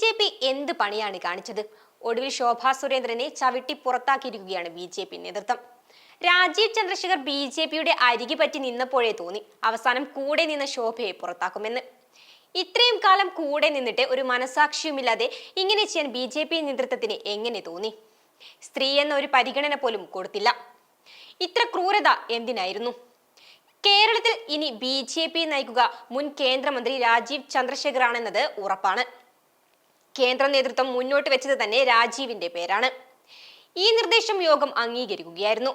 J P എന്ത് പണിയാണ് കാണിച്ചത്? ഒടുവിൽ ശോഭാ സുരേന്ദ്രനെ ചവിട്ടി പുറത്താക്കിയിരിക്കുകയാണ് ബി ജെ പി നേതൃത്വം. രാജീവ് ചന്ദ്രശേഖർ ബി ജെ പിയുടെ അരികി പറ്റി നിന്നപ്പോഴേ തോന്നി അവസാനം കൂടെ നിന്ന ശോഭയെ പുറത്താക്കുമെന്ന്. ഇത്രയും കാലം കൂടെ നിന്നിട്ട് ഒരു മനസാക്ഷിയുമില്ലാതെ ഇങ്ങനെ ചെയ്യാൻ ബി ജെ പി നേതൃത്വത്തിന് എങ്ങനെ തോന്നി? സ്ത്രീ എന്ന ഒരു പരിഗണന പോലും കൊടുത്തില്ല. ഇത്ര ക്രൂരത എന്തിനായിരുന്നു? കേരളത്തിൽ ഇനി ബി ജെ പി നയിക്കുക മുൻ കേന്ദ്രമന്ത്രി രാജീവ് ചന്ദ്രശേഖറാണെന്നത് ഉറപ്പാണ്. കേന്ദ്ര നേതൃത്വം മുന്നോട്ട് വെച്ചത് തന്നെ രാജീവിന്റെ പേരാണ്. ഈ നിർദ്ദേശം യോഗം അംഗീകരിക്കുകയായിരുന്നു.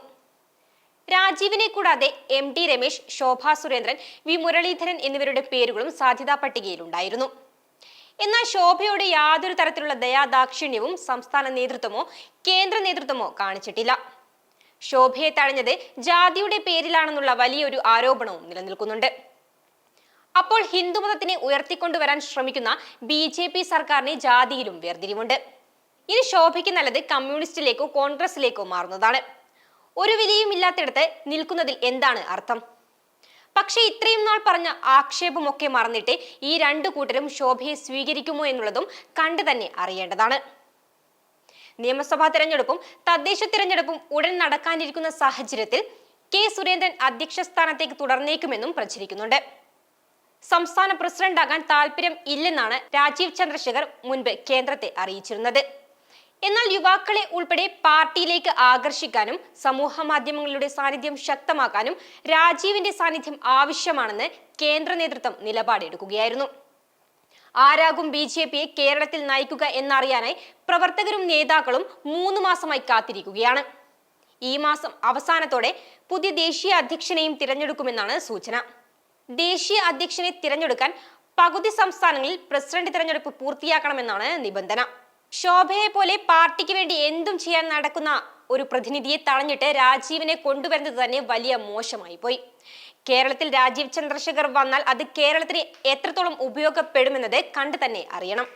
രാജീവിനെ കൂടാതെ M T Ramesh Shobha Surendran V Muraleedharan എന്നിവരുടെ പേരുകളും സാധ്യതാ പട്ടികയിലുണ്ടായിരുന്നു. എന്നാൽ ശോഭയോട് യാതൊരു തരത്തിലുള്ള ദയാദാക്ഷിണ്യവും സംസ്ഥാന നേതൃത്വമോ കേന്ദ്ര നേതൃത്വമോ കാണിച്ചിട്ടില്ല. ശോഭയെ തഴഞ്ഞത് ജാതിയുടെ പേരിലാണെന്നുള്ള വലിയൊരു ആരോപണവും നിലനിൽക്കുന്നുണ്ട്. ഹിന്ദുമതത്തിനെ ഉയർത്തിക്കൊണ്ടുവരാൻ ശ്രമിക്കുന്ന ബി ജെ പി സർക്കാരിന് ജാതിയിലും വേർതിരിവുണ്ട്. ഇനി ശോഭയ്ക്ക് നല്ലത് കമ്മ്യൂണിസ്റ്റിലേക്കോ കോൺഗ്രസിലേക്കോ മാറുന്നതാണ്. ഒരു വിലയും ഇല്ലാത്തിടത്ത് നിൽക്കുന്നതിൽ എന്താണ് അർത്ഥം? പക്ഷേ ഇത്രയും നാൾ പറഞ്ഞ ആക്ഷേപമൊക്കെ മറന്നിട്ട് ഈ രണ്ടു കൂട്ടരും ശോഭയെ സ്വീകരിക്കുമോ എന്നുള്ളതും കണ്ടു തന്നെ അറിയേണ്ടതാണ്. നിയമസഭാ തിരഞ്ഞെടുപ്പും തദ്ദേശ തിരഞ്ഞെടുപ്പും ഉടൻ നടക്കാനിരിക്കുന്ന സാഹചര്യത്തിൽ കെ സുരേന്ദ്രൻ അധ്യക്ഷ സ്ഥാനത്തേക്ക് തുടർന്നേക്കുമെന്നും പ്രചരിക്കുന്നുണ്ട്. സംസ്ഥാന പ്രസിഡന്റാകാൻ താല്പര്യം ഇല്ലെന്നാണ് രാജീവ് ചന്ദ്രശേഖർ മുൻപ് കേന്ദ്രത്തെ അറിയിച്ചിരുന്നത്. എന്നാൽ യുവാക്കളെ ഉൾപ്പെടെ പാർട്ടിയിലേക്ക് ആകർഷിക്കാനും സമൂഹ മാധ്യമങ്ങളുടെ സാന്നിധ്യം ശക്തമാക്കാനും രാജീവിന്റെ സാന്നിധ്യം ആവശ്യമാണെന്ന് കേന്ദ്ര നേതൃത്വം നിലപാടെടുക്കുകയായിരുന്നു. ആരാകും ബി ജെ പിയെ കേരളത്തിൽ നയിക്കുക എന്നറിയാനായി പ്രവർത്തകരും നേതാക്കളും മൂന്ന് മാസമായി കാത്തിരിക്കുകയാണ്. ഈ മാസം അവസാനത്തോടെ പുതിയ ദേശീയ അധ്യക്ഷനെയും തിരഞ്ഞെടുക്കുമെന്നാണ് സൂചന. ദേശീയ അധ്യക്ഷനെ തിരഞ്ഞെടുക്കാൻ പകുതി സംസ്ഥാനങ്ങളിൽ പ്രസിഡന്റ് തിരഞ്ഞെടുപ്പ് പൂർത്തിയാക്കണമെന്നാണ് നിബന്ധന. ശോഭയെ പോലെ പാർട്ടിക്ക് വേണ്ടി എന്തും ചെയ്യാൻ നടക്കുന്ന ഒരു പ്രതിനിധിയെ തടഞ്ഞിട്ട് രാജീവിനെ കൊണ്ടുവരുന്നത് തന്നെ വലിയ മോശമായി പോയി. കേരളത്തിൽ രാജീവ് ചന്ദ്രശേഖർ വന്നാൽ അത് കേരളത്തിന് എത്രത്തോളം ഉപയോഗപ്പെടുമെന്നത് കണ്ടു തന്നെ അറിയണം.